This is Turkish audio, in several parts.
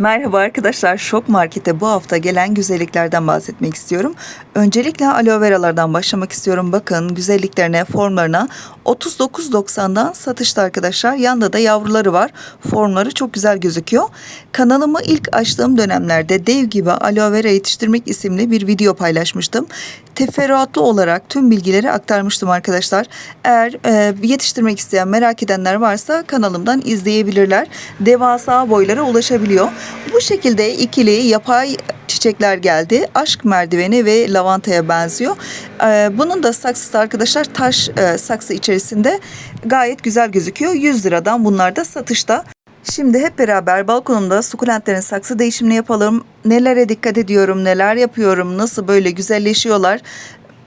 Merhaba arkadaşlar, Şok Market'e bu hafta gelen güzelliklerden bahsetmek istiyorum. Öncelikle aloe veralardan başlamak istiyorum. Bakın güzelliklerine, formlarına 39.90'dan satışta arkadaşlar. Yanında da yavruları var. Formları çok güzel gözüküyor. Kanalımı ilk açtığım dönemlerde dev gibi aloe vera yetiştirmek isimli bir video paylaşmıştım. Teferruatlı olarak tüm bilgileri aktarmıştım arkadaşlar. Eğer e, yetiştirmek isteyen, merak edenler varsa kanalımdan izleyebilirler. Devasa boylara ulaşabiliyor. Bu şekilde ikili yapay çiçekler geldi. Aşk merdiveni ve lavantaya benziyor. Ee, bunun da saksısı arkadaşlar taş e, saksı içerisinde gayet güzel gözüküyor. 100 liradan bunlar da satışta. Şimdi hep beraber balkonumda sukulentlerin saksı değişimini yapalım. Nelere dikkat ediyorum, neler yapıyorum, nasıl böyle güzelleşiyorlar.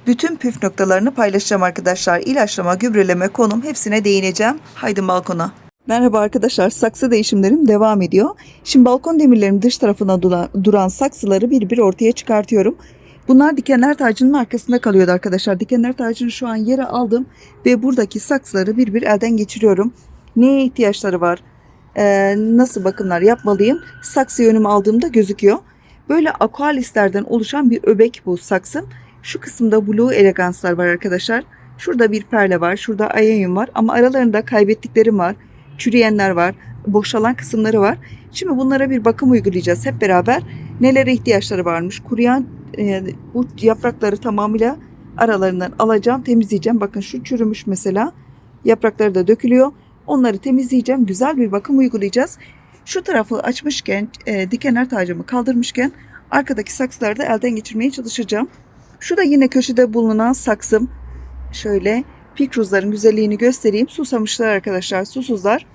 Bütün püf noktalarını paylaşacağım arkadaşlar. İlaçlama, gübreleme, konum hepsine değineceğim. Haydi balkona. Merhaba arkadaşlar, saksı değişimlerim devam ediyor. Şimdi balkon demirlerimin dış tarafına duran, saksıları bir bir ortaya çıkartıyorum. Bunlar dikenler tacının arkasında kalıyordu arkadaşlar. Dikenler tacını şu an yere aldım ve buradaki saksıları bir bir elden geçiriyorum. Neye ihtiyaçları var? Ee, nasıl bakımlar yapmalıyım? Saksı yönümü aldığımda gözüküyor. Böyle aqualislerden oluşan bir öbek bu saksım. Şu kısımda blue eleganslar var arkadaşlar. Şurada bir perle var, şurada ayayum var ama aralarında kaybettiklerim var çürüyenler var, boşalan kısımları var. Şimdi bunlara bir bakım uygulayacağız hep beraber. Nelere ihtiyaçları varmış? Kuruyan e, bu yaprakları tamamıyla aralarından alacağım, temizleyeceğim. Bakın şu çürümüş mesela. Yaprakları da dökülüyor. Onları temizleyeceğim. Güzel bir bakım uygulayacağız. Şu tarafı açmışken, e, dikenler tacımı kaldırmışken arkadaki saksıları da elden geçirmeye çalışacağım. Şu da yine köşede bulunan saksım. Şöyle pikruzların güzelliğini göstereyim. Susamışlar arkadaşlar, susuzlar.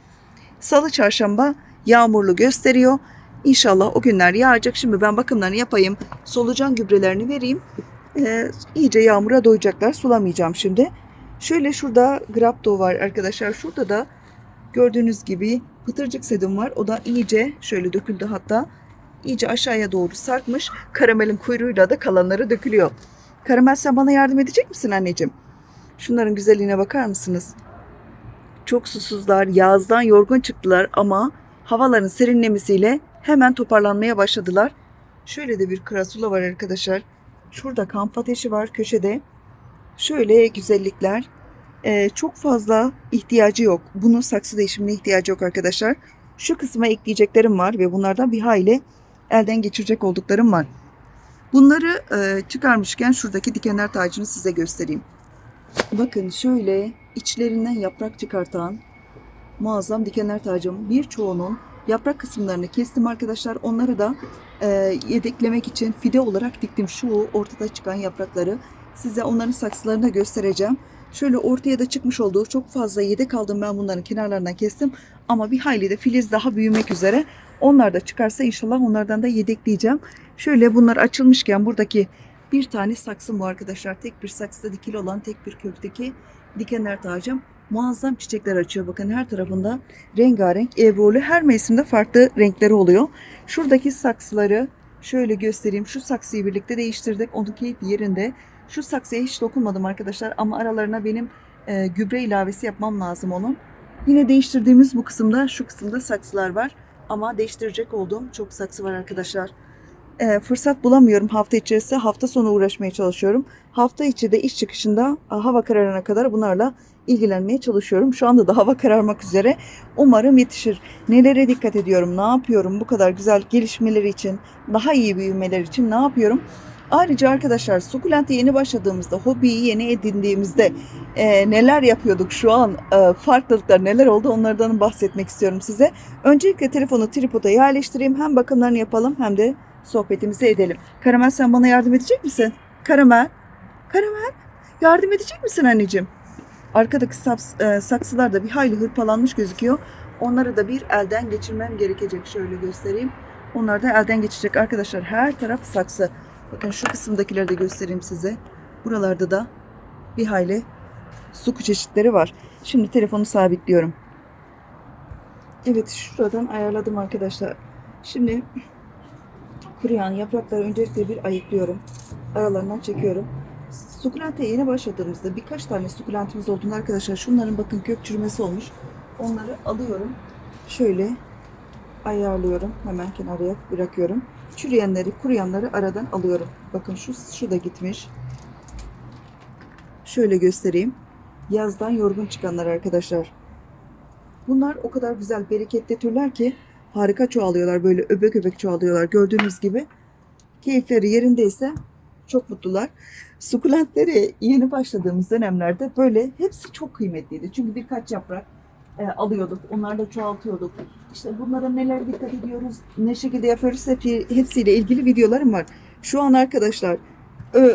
Salı çarşamba yağmurlu gösteriyor. İnşallah o günler yağacak. Şimdi ben bakımlarını yapayım. Solucan gübrelerini vereyim. Ee, iyice yağmura doyacaklar. Sulamayacağım şimdi. Şöyle şurada grapto var arkadaşlar. Şurada da gördüğünüz gibi pıtırcık sedum var. O da iyice şöyle döküldü hatta. İyice aşağıya doğru sarkmış. Karamelin kuyruğuyla da kalanları dökülüyor. Karamel sen bana yardım edecek misin anneciğim? Şunların güzelliğine bakar mısınız? Çok susuzlar, yazdan yorgun çıktılar ama havaların serinlemesiyle hemen toparlanmaya başladılar. Şöyle de bir krasula var arkadaşlar. Şurada kamp ateşi var köşede. Şöyle güzellikler. Ee, çok fazla ihtiyacı yok. Bunun saksı değişimine ihtiyacı yok arkadaşlar. Şu kısma ekleyeceklerim var ve bunlardan bir hayli elden geçirecek olduklarım var. Bunları e, çıkarmışken şuradaki dikenler tacını size göstereyim. Bakın şöyle içlerinden yaprak çıkartan muazzam dikenler tacım. Birçoğunun yaprak kısımlarını kestim arkadaşlar. Onları da e, yedeklemek için fide olarak diktim. Şu ortada çıkan yaprakları size onların saksılarını da göstereceğim. Şöyle ortaya da çıkmış olduğu çok fazla yedek aldım ben bunların kenarlarından kestim. Ama bir hayli de filiz daha büyümek üzere. Onlar da çıkarsa inşallah onlardan da yedekleyeceğim. Şöyle bunlar açılmışken buradaki bir tane saksım bu arkadaşlar. Tek bir saksıda dikili olan tek bir kökteki dikenler tacım. Muazzam çiçekler açıyor. Bakın her tarafında rengarenk, ebrolu. Her mevsimde farklı renkleri oluyor. Şuradaki saksıları şöyle göstereyim. Şu saksıyı birlikte değiştirdik. Onun keyfi yerinde. Şu saksıya hiç dokunmadım arkadaşlar. Ama aralarına benim e, gübre ilavesi yapmam lazım onun. Yine değiştirdiğimiz bu kısımda şu kısımda saksılar var. Ama değiştirecek olduğum çok saksı var arkadaşlar e, fırsat bulamıyorum hafta içerisinde. Hafta sonu uğraşmaya çalışıyorum. Hafta içi de iş çıkışında hava kararına kadar bunlarla ilgilenmeye çalışıyorum. Şu anda da hava kararmak üzere. Umarım yetişir. Nelere dikkat ediyorum, ne yapıyorum bu kadar güzel gelişmeleri için, daha iyi büyümeler için ne yapıyorum? Ayrıca arkadaşlar sukulente yeni başladığımızda, hobiyi yeni edindiğimizde e, neler yapıyorduk şu an, e, farklılıklar neler oldu onlardan bahsetmek istiyorum size. Öncelikle telefonu tripoda yerleştireyim. Hem bakımlarını yapalım hem de sohbetimizi edelim. Karamel sen bana yardım edecek misin? Karamel, Karamel yardım edecek misin anneciğim? Arkadaki saks, e, saksılar da bir hayli hırpalanmış gözüküyor. Onları da bir elden geçirmem gerekecek. Şöyle göstereyim. Onlar da elden geçecek arkadaşlar. Her taraf saksı. Bakın şu kısımdakileri de göstereyim size. Buralarda da bir hayli suku çeşitleri var. Şimdi telefonu sabitliyorum. Evet şuradan ayarladım arkadaşlar. Şimdi kuruyan yaprakları öncelikle bir ayıklıyorum. Aralarından çekiyorum. Sukulente yeni başladığımızda birkaç tane sukulentimiz olduğunda arkadaşlar şunların bakın kök çürümesi olmuş. Onları alıyorum. Şöyle ayarlıyorum. Hemen kenara bırakıyorum. Çürüyenleri, kuruyanları aradan alıyorum. Bakın şu, şu da gitmiş. Şöyle göstereyim. Yazdan yorgun çıkanlar arkadaşlar. Bunlar o kadar güzel bereketli türler ki harika çoğalıyorlar. Böyle öbek öbek çoğalıyorlar. Gördüğünüz gibi keyifleri yerindeyse çok mutlular. Sukulentlere yeni başladığımız dönemlerde böyle hepsi çok kıymetliydi. Çünkü birkaç yaprak e, alıyorduk. Onlarla çoğaltıyorduk. İşte bunlara neler dikkat ediyoruz, ne şekilde yapıyoruz hepsi, hepsiyle ilgili videolarım var. Şu an arkadaşlar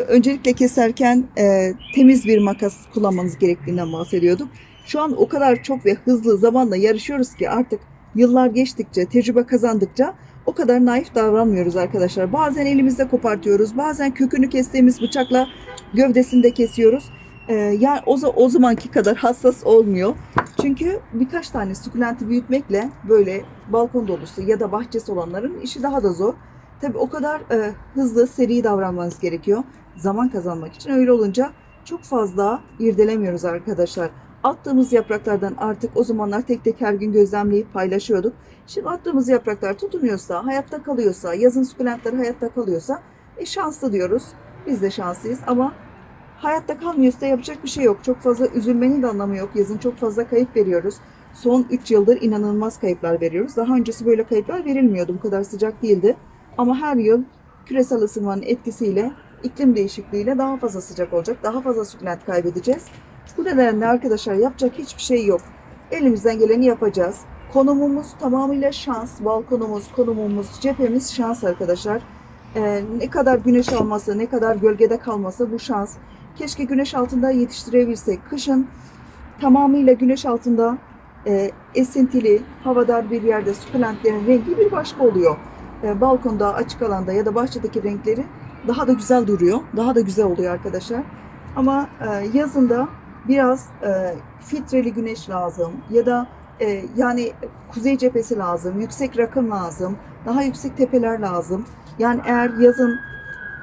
öncelikle keserken e, temiz bir makas kullanmanız gerektiğinden bahsediyorduk. Şu an o kadar çok ve hızlı zamanla yarışıyoruz ki artık yıllar geçtikçe, tecrübe kazandıkça o kadar naif davranmıyoruz arkadaşlar. Bazen elimizde kopartıyoruz, bazen kökünü kestiğimiz bıçakla gövdesini de kesiyoruz. Ee, yani o, o zamanki kadar hassas olmuyor. Çünkü birkaç tane sukulenti büyütmekle böyle balkon dolusu ya da bahçesi olanların işi daha da zor. Tabii o kadar e, hızlı, seri davranmanız gerekiyor. Zaman kazanmak için öyle olunca çok fazla irdelemiyoruz arkadaşlar. Attığımız yapraklardan artık o zamanlar tek tek her gün gözlemleyip paylaşıyorduk. Şimdi attığımız yapraklar tutunuyorsa, hayatta kalıyorsa, yazın sukulentleri hayatta kalıyorsa e, şanslı diyoruz. Biz de şanslıyız ama hayatta kalmıyorsa yapacak bir şey yok. Çok fazla üzülmenin de anlamı yok. Yazın çok fazla kayıp veriyoruz. Son 3 yıldır inanılmaz kayıplar veriyoruz. Daha öncesi böyle kayıplar verilmiyordu. Bu kadar sıcak değildi. Ama her yıl küresel ısınmanın etkisiyle, iklim değişikliğiyle daha fazla sıcak olacak. Daha fazla sukulent kaybedeceğiz. Bu nedenle arkadaşlar yapacak hiçbir şey yok. Elimizden geleni yapacağız. Konumumuz tamamıyla şans. Balkonumuz, konumumuz, cephemiz şans arkadaşlar. Ee, ne kadar güneş alması, ne kadar gölgede kalması bu şans. Keşke güneş altında yetiştirebilsek. Kışın tamamıyla güneş altında e, esintili, havadar bir yerde sukulentlerin rengi bir başka oluyor. E, balkonda, açık alanda ya da bahçedeki renkleri daha da güzel duruyor. Daha da güzel oluyor arkadaşlar. Ama e, yazında biraz e, filtreli güneş lazım ya da e, yani kuzey cephesi lazım, yüksek rakım lazım, daha yüksek tepeler lazım. Yani eğer yazın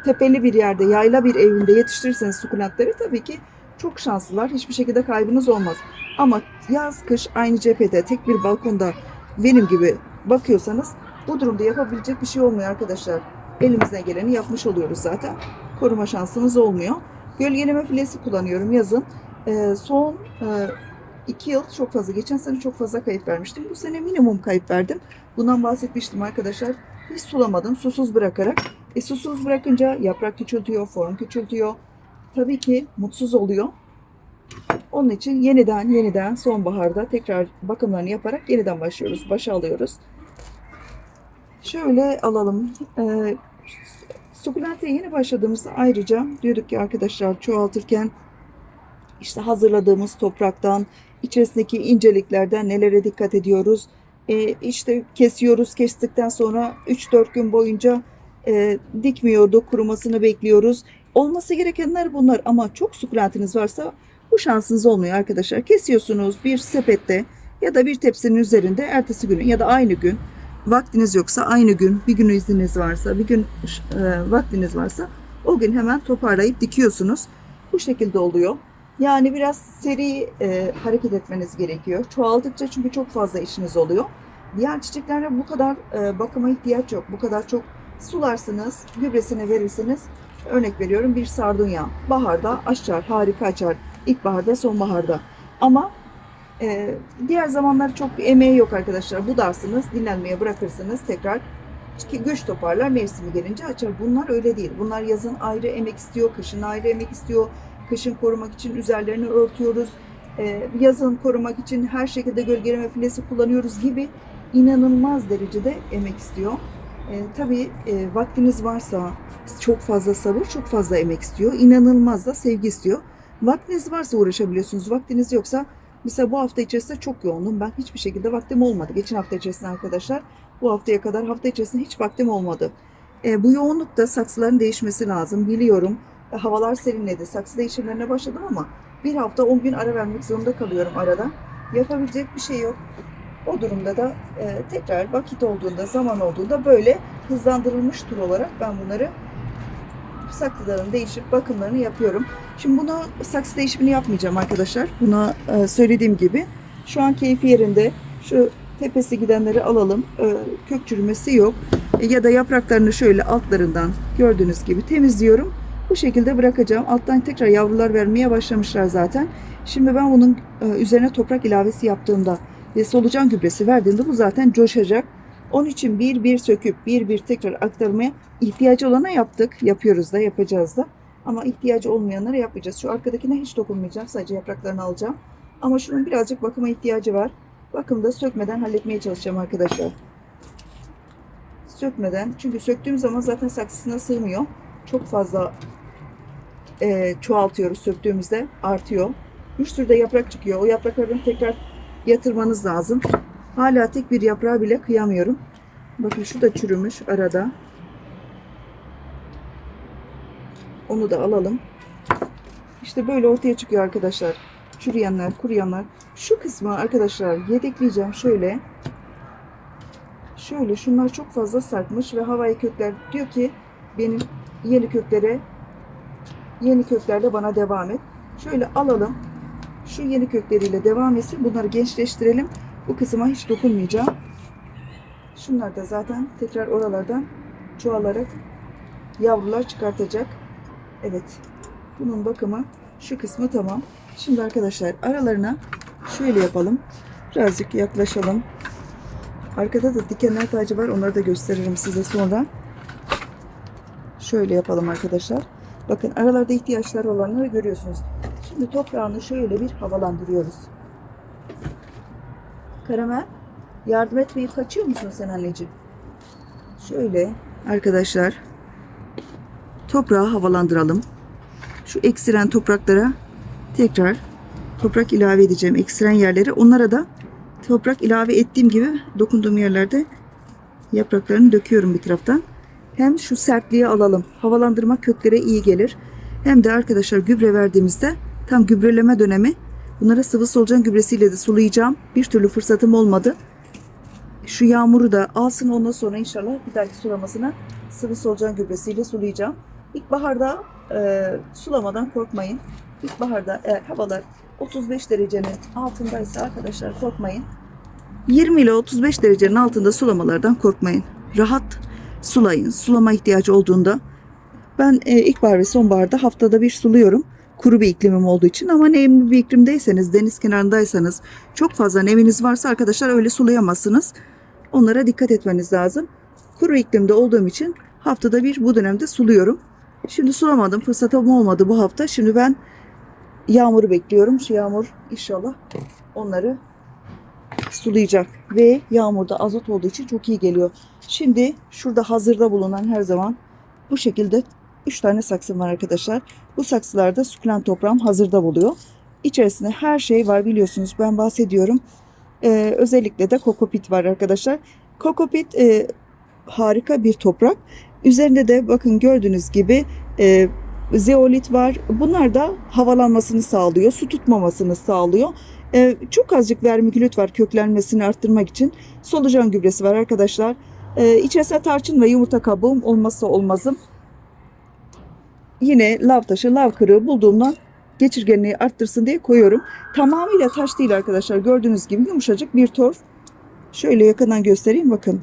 tepeli bir yerde, yayla bir evinde yetiştirirseniz sukulentleri tabii ki çok şanslılar. Hiçbir şekilde kaybınız olmaz. Ama yaz kış aynı cephede tek bir balkonda benim gibi bakıyorsanız bu durumda yapabilecek bir şey olmuyor arkadaşlar. Elimizden geleni yapmış oluyoruz zaten. Koruma şansımız olmuyor. Gölgeleme filesi kullanıyorum yazın. Ee, son e, iki yıl çok fazla. Geçen sene çok fazla kayıp vermiştim. Bu sene minimum kayıp verdim. Bundan bahsetmiştim arkadaşlar. Hiç sulamadım. Susuz bırakarak. E, susuz bırakınca yaprak küçültüyor, form küçültüyor. Tabii ki mutsuz oluyor. Onun için yeniden yeniden sonbaharda tekrar bakımlarını yaparak yeniden başlıyoruz. Başa alıyoruz. Şöyle alalım. Ee, sukulente yeni başladığımızda ayrıca diyorduk ki arkadaşlar çoğaltırken işte hazırladığımız topraktan, içerisindeki inceliklerden nelere dikkat ediyoruz. Ee, işte kesiyoruz. Kestikten sonra 3-4 gün boyunca e, dikmiyorduk. Kurumasını bekliyoruz. Olması gerekenler bunlar ama çok sukulentiniz varsa bu şansınız olmuyor arkadaşlar. Kesiyorsunuz bir sepette ya da bir tepsinin üzerinde ertesi günü ya da aynı gün vaktiniz yoksa aynı gün bir gün izniniz varsa bir gün e, vaktiniz varsa o gün hemen toparlayıp dikiyorsunuz. Bu şekilde oluyor. Yani biraz seri e, hareket etmeniz gerekiyor. Çoğaldıkça çünkü çok fazla işiniz oluyor. Diğer çiçeklere bu kadar e, bakıma ihtiyaç yok. Bu kadar çok sularsınız, gübresini verirsiniz. Örnek veriyorum bir sardunya. Baharda açar, harika açar. İlkbaharda, sonbaharda. Ama e, diğer zamanlar çok bir emeği yok arkadaşlar. Budarsınız, dinlenmeye bırakırsınız. Tekrar ki güç toparlar mevsimi gelince açar. Bunlar öyle değil. Bunlar yazın ayrı emek istiyor, kışın ayrı emek istiyor. Kışın korumak için üzerlerini örtüyoruz. E, yazın korumak için her şekilde gölgeleme filesi kullanıyoruz gibi inanılmaz derecede emek istiyor. E, tabii e, vaktiniz varsa çok fazla sabır, çok fazla emek istiyor. İnanılmaz da sevgi istiyor. Vaktiniz varsa uğraşabiliyorsunuz. Vaktiniz yoksa mesela bu hafta içerisinde çok yoğundum. Ben hiçbir şekilde vaktim olmadı. Geçen hafta içerisinde arkadaşlar bu haftaya kadar hafta içerisinde hiç vaktim olmadı. E, bu yoğunlukta saksıların değişmesi lazım. Biliyorum havalar serinledi. Saksı değişimlerine başladım ama bir hafta 10 gün ara vermek zorunda kalıyorum arada. Yapabilecek bir şey yok. O durumda da e, tekrar vakit olduğunda, zaman olduğunda böyle hızlandırılmış tur olarak ben bunları saksıların değişip bakımlarını yapıyorum. Şimdi buna saksı değişimini yapmayacağım arkadaşlar. Buna e, söylediğim gibi şu an keyfi yerinde. Şu tepesi gidenleri alalım. Ee, kök çürümesi yok. E, Ya da yapraklarını şöyle altlarından gördüğünüz gibi temizliyorum. Bu şekilde bırakacağım. Alttan tekrar yavrular vermeye başlamışlar zaten. Şimdi ben bunun e, üzerine toprak ilavesi yaptığımda ve solucan gübresi verdiğimde bu zaten coşacak. Onun için bir bir söküp bir bir tekrar aktarmaya ihtiyacı olana yaptık. Yapıyoruz da yapacağız da. Ama ihtiyacı olmayanlara yapmayacağız. Şu arkadakine hiç dokunmayacağım. Sadece yapraklarını alacağım. Ama şunun birazcık bakıma ihtiyacı var. Bakımda sökmeden halletmeye çalışacağım arkadaşlar. Sökmeden. Çünkü söktüğüm zaman zaten saksısına sığmıyor. Çok fazla e, çoğaltıyoruz söktüğümüzde. Artıyor. Bir sürü de yaprak çıkıyor. O yapraklardan tekrar yatırmanız lazım. Hala tek bir yaprağı bile kıyamıyorum. Bakın şu da çürümüş arada. Onu da alalım. İşte böyle ortaya çıkıyor arkadaşlar. Çürüyenler, kuruyanlar. Şu kısmı arkadaşlar yedekleyeceğim şöyle. Şöyle şunlar çok fazla sarkmış ve havai kökler diyor ki benim yeni köklere yeni köklerle bana devam et. Şöyle alalım. Şu yeni kökleriyle devam etsin. Bunları gençleştirelim. Bu kısma hiç dokunmayacağım. Şunlar da zaten tekrar oralardan çoğalarak yavrular çıkartacak. Evet. Bunun bakımı şu kısmı tamam. Şimdi arkadaşlar aralarına şöyle yapalım. Birazcık yaklaşalım. Arkada da dikenler tacı var. Onları da gösteririm size sonra. Şöyle yapalım arkadaşlar. Bakın aralarda ihtiyaçlar olanları görüyorsunuz. Şimdi toprağını şöyle bir havalandırıyoruz. Karamel yardım etmeyip kaçıyor musun sen anneciğim? Şöyle arkadaşlar toprağı havalandıralım. Şu eksiren topraklara tekrar toprak ilave edeceğim. Eksiren yerlere onlara da toprak ilave ettiğim gibi dokunduğum yerlerde yapraklarını döküyorum bir taraftan. Hem şu sertliği alalım. Havalandırma köklere iyi gelir. Hem de arkadaşlar gübre verdiğimizde tam gübreleme dönemi. Bunlara sıvı solucan gübresiyle de sulayacağım. Bir türlü fırsatım olmadı. Şu yağmuru da alsın ondan sonra inşallah bir dahaki sulamasına sıvı solucan gübresiyle sulayacağım. İlkbaharda e, sulamadan korkmayın. İlkbaharda eğer havalar 35 derecenin altındaysa arkadaşlar korkmayın. 20 ile 35 derecenin altında sulamalardan korkmayın. Rahat sulayın. Sulama ihtiyacı olduğunda ben e, ilkbahar ve sonbaharda haftada bir suluyorum. Kuru bir iklimim olduğu için ama nemli bir iklimdeyseniz, deniz kenarındaysanız, çok fazla neminiz varsa arkadaşlar öyle sulayamazsınız. Onlara dikkat etmeniz lazım. Kuru iklimde olduğum için haftada bir bu dönemde suluyorum. Şimdi sulamadım. Fırsatım olmadı bu hafta. Şimdi ben yağmuru bekliyorum. Şu yağmur inşallah onları sulayacak. Ve yağmurda azot olduğu için çok iyi geliyor. Şimdi şurada hazırda bulunan her zaman bu şekilde 3 tane saksım var arkadaşlar. Bu saksılarda sukulent toprağım hazırda buluyor. İçerisinde her şey var biliyorsunuz. Ben bahsediyorum. Ee, özellikle de kokopit var arkadaşlar. Kokopit e, harika bir toprak. Üzerinde de bakın gördüğünüz gibi e, zeolit var. Bunlar da havalanmasını sağlıyor, su tutmamasını sağlıyor. E, çok azıcık vermikülit var köklenmesini arttırmak için. Solucan gübresi var arkadaşlar. E, içerisinde tarçın ve yumurta kabuğum olmazsa olmazım. Yine lav taşı, lav kırığı bulduğumdan geçirgenliği arttırsın diye koyuyorum. Tamamıyla taş değil arkadaşlar. Gördüğünüz gibi yumuşacık bir torf. Şöyle yakından göstereyim bakın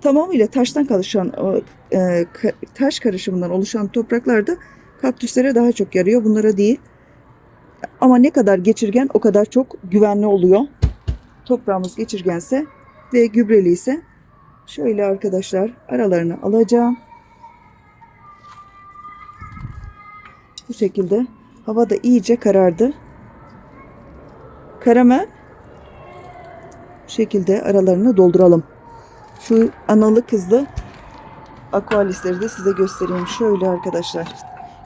tamamıyla taştan oluşan e, taş karışımından oluşan topraklarda kaktüslere daha çok yarıyor. Bunlara değil. Ama ne kadar geçirgen o kadar çok güvenli oluyor. Toprağımız geçirgense ve gübreli ise şöyle arkadaşlar aralarını alacağım. Bu şekilde hava da iyice karardı. Karamel bu şekilde aralarını dolduralım. Şu analı kızlı aqualisleri de size göstereyim. Şöyle arkadaşlar.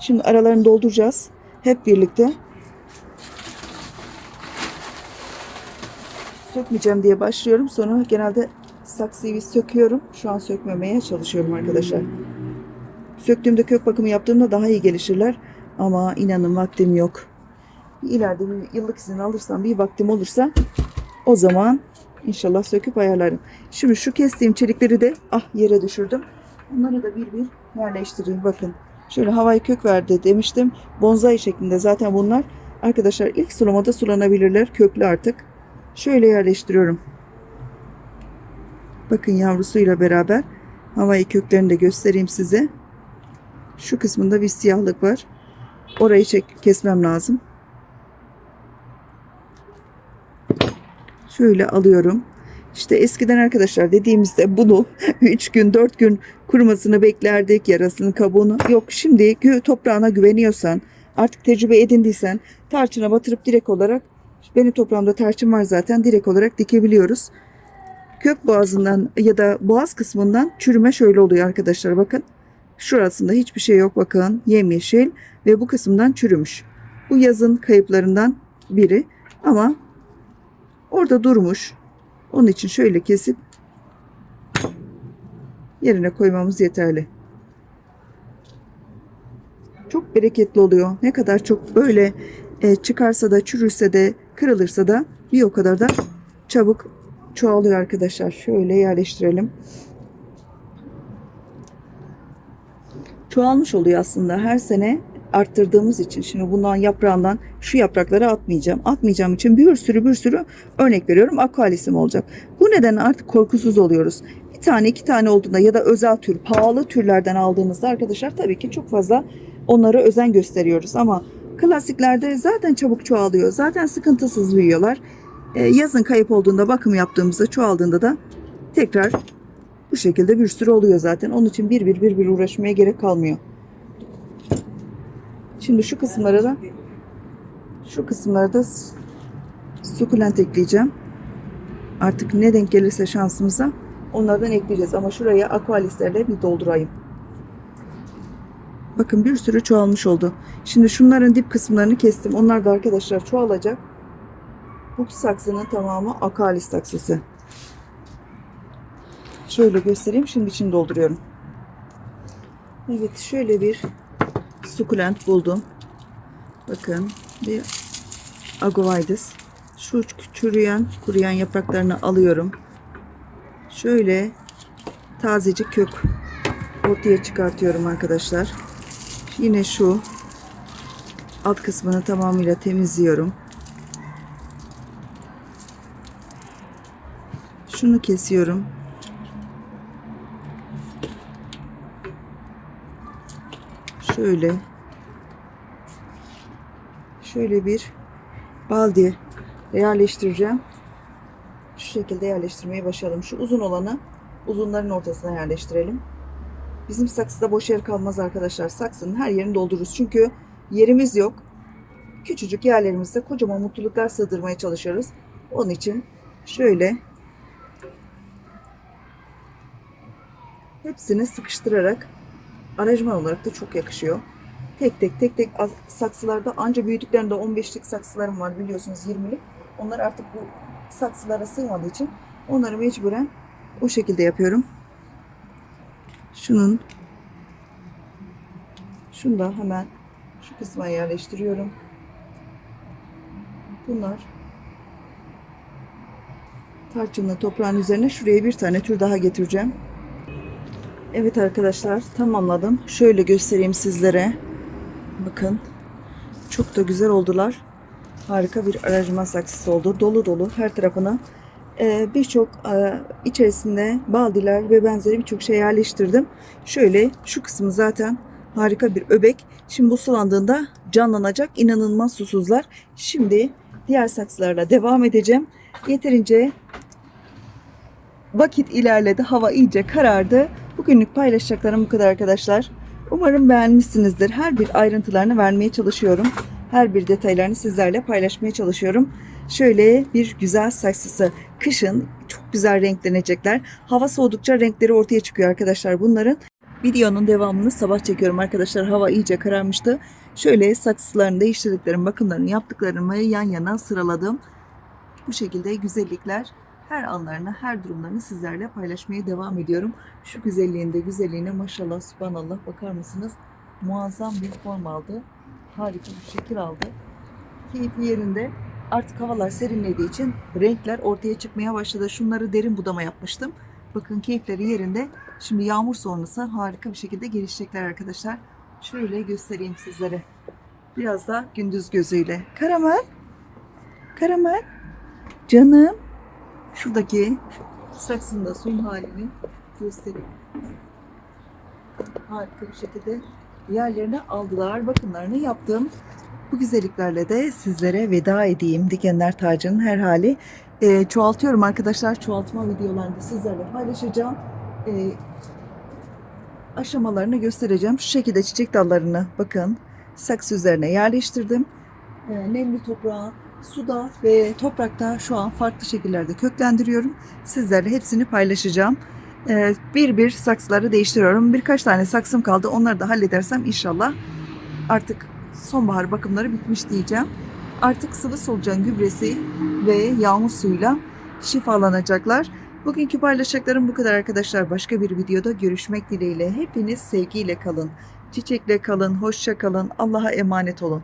Şimdi aralarını dolduracağız. Hep birlikte. Sökmeyeceğim diye başlıyorum. Sonra genelde saksıyı söküyorum. Şu an sökmemeye çalışıyorum arkadaşlar. Söktüğümde kök bakımı yaptığımda daha iyi gelişirler. Ama inanın vaktim yok. İleride bir yıllık izin alırsam bir vaktim olursa o zaman İnşallah söküp ayarlarım. Şimdi şu kestiğim çelikleri de ah yere düşürdüm. Onları da bir bir yerleştireyim. Bakın şöyle havai kök verdi demiştim. Bonsai şeklinde zaten bunlar. Arkadaşlar ilk sulamada sulanabilirler. Köklü artık. Şöyle yerleştiriyorum. Bakın yavrusuyla beraber havai köklerini de göstereyim size. Şu kısmında bir siyahlık var. Orayı çek kesmem lazım. Şöyle alıyorum. İşte eskiden arkadaşlar dediğimizde bunu 3 gün 4 gün kurumasını beklerdik. Yarasının kabuğunu. Yok şimdi toprağına güveniyorsan artık tecrübe edindiysen tarçına batırıp direkt olarak benim toprağımda tarçın var zaten direkt olarak dikebiliyoruz. Kök boğazından ya da boğaz kısmından çürüme şöyle oluyor arkadaşlar bakın. Şurasında hiçbir şey yok bakın yemyeşil ve bu kısımdan çürümüş. Bu yazın kayıplarından biri ama orada durmuş. Onun için şöyle kesip yerine koymamız yeterli. Çok bereketli oluyor. Ne kadar çok böyle e, çıkarsa da çürürse de kırılırsa da bir o kadar da çabuk çoğalıyor arkadaşlar. Şöyle yerleştirelim. Çoğalmış oluyor aslında her sene arttırdığımız için. Şimdi bundan yaprağından şu yaprakları atmayacağım. Atmayacağım için bir sürü bir sürü örnek veriyorum. Aqualisim olacak. Bu nedenle artık korkusuz oluyoruz. Bir tane iki tane olduğunda ya da özel tür pahalı türlerden aldığımızda arkadaşlar tabii ki çok fazla onlara özen gösteriyoruz. Ama klasiklerde zaten çabuk çoğalıyor. Zaten sıkıntısız büyüyorlar. Ee, yazın kayıp olduğunda bakım yaptığımızda çoğaldığında da tekrar bu şekilde bir sürü oluyor zaten. Onun için bir bir bir bir uğraşmaya gerek kalmıyor. Şimdi şu kısımlara da şu kısımlara da sukulent ekleyeceğim. Artık ne denk gelirse şansımıza onlardan ekleyeceğiz. Ama şuraya aqualislerle bir doldurayım. Bakın bir sürü çoğalmış oldu. Şimdi şunların dip kısımlarını kestim. Onlar da arkadaşlar çoğalacak. Bu saksının tamamı akalis saksısı. Şöyle göstereyim. Şimdi içini dolduruyorum. Evet şöyle bir sukulent buldum. Bakın bir agovaides. Şu çürüyen, kuruyan yapraklarını alıyorum. Şöyle tazecik kök ortaya çıkartıyorum arkadaşlar. Yine şu alt kısmını tamamıyla temizliyorum. Şunu kesiyorum. Şöyle şöyle bir baldi yerleştireceğim. Şu şekilde yerleştirmeye başlayalım. Şu uzun olanı uzunların ortasına yerleştirelim. Bizim saksıda boş yer kalmaz arkadaşlar. Saksının her yerini doldururuz. Çünkü yerimiz yok. Küçücük yerlerimizde kocaman mutluluklar sığdırmaya çalışıyoruz. Onun için şöyle hepsini sıkıştırarak aranjman olarak da çok yakışıyor. Tek tek tek tek saksılarda anca büyüdüklerinde 15'lik saksılarım var biliyorsunuz 20'lik. Onlar artık bu saksılara sığmadığı için onları mecburen o şekilde yapıyorum. Şunun şunu da hemen şu kısma yerleştiriyorum. Bunlar tarçınlı toprağın üzerine şuraya bir tane tür daha getireceğim. Evet arkadaşlar tamamladım. Şöyle göstereyim sizlere. Bakın. Çok da güzel oldular. Harika bir aranjman saksısı oldu. Dolu dolu her tarafına e, birçok e, içerisinde baldiler ve benzeri birçok şey yerleştirdim. Şöyle şu kısmı zaten harika bir öbek. Şimdi bu sulandığında canlanacak. İnanılmaz susuzlar. Şimdi diğer saksılarla devam edeceğim. Yeterince vakit ilerledi. Hava iyice karardı. Bugünlük paylaşacaklarım bu kadar arkadaşlar. Umarım beğenmişsinizdir. Her bir ayrıntılarını vermeye çalışıyorum. Her bir detaylarını sizlerle paylaşmaya çalışıyorum. Şöyle bir güzel saksısı. Kışın çok güzel renklenecekler. Hava soğudukça renkleri ortaya çıkıyor arkadaşlar bunların. Videonun devamını sabah çekiyorum arkadaşlar. Hava iyice kararmıştı. Şöyle saksılarını değiştirdiklerim, bakımlarını yaptıklarımı yan yana sıraladım. Bu şekilde güzellikler her anlarını, her durumlarını sizlerle paylaşmaya devam ediyorum. Şu güzelliğinde güzelliğine maşallah, subhanallah bakar mısınız? Muazzam bir form aldı. Harika bir şekil aldı. Keyfi yerinde. Artık havalar serinlediği için renkler ortaya çıkmaya başladı. Şunları derin budama yapmıştım. Bakın keyifleri yerinde. Şimdi yağmur sonrası harika bir şekilde gelişecekler arkadaşlar. Şöyle göstereyim sizlere. Biraz da gündüz gözüyle. Karamel. Karamel. Canım. Şuradaki saksının da son halini göstereyim. Harika bir şekilde yerlerine aldılar. Bakımlarını yaptım. Bu güzelliklerle de sizlere veda edeyim. Dikenler tacının her hali. Ee, çoğaltıyorum arkadaşlar. Çoğaltma videolarını sizlerle paylaşacağım. Ee, aşamalarını göstereceğim. Şu şekilde çiçek dallarını bakın saksı üzerine yerleştirdim. Ee, nemli toprağa, suda ve toprakta şu an farklı şekillerde köklendiriyorum. Sizlerle hepsini paylaşacağım. Ee, bir bir saksıları değiştiriyorum. Birkaç tane saksım kaldı. Onları da halledersem inşallah artık sonbahar bakımları bitmiş diyeceğim. Artık sıvı solucan gübresi ve yağmur suyuyla şifalanacaklar. Bugünkü paylaşacaklarım bu kadar arkadaşlar. Başka bir videoda görüşmek dileğiyle. Hepiniz sevgiyle kalın. Çiçekle kalın, hoşça kalın. Allah'a emanet olun.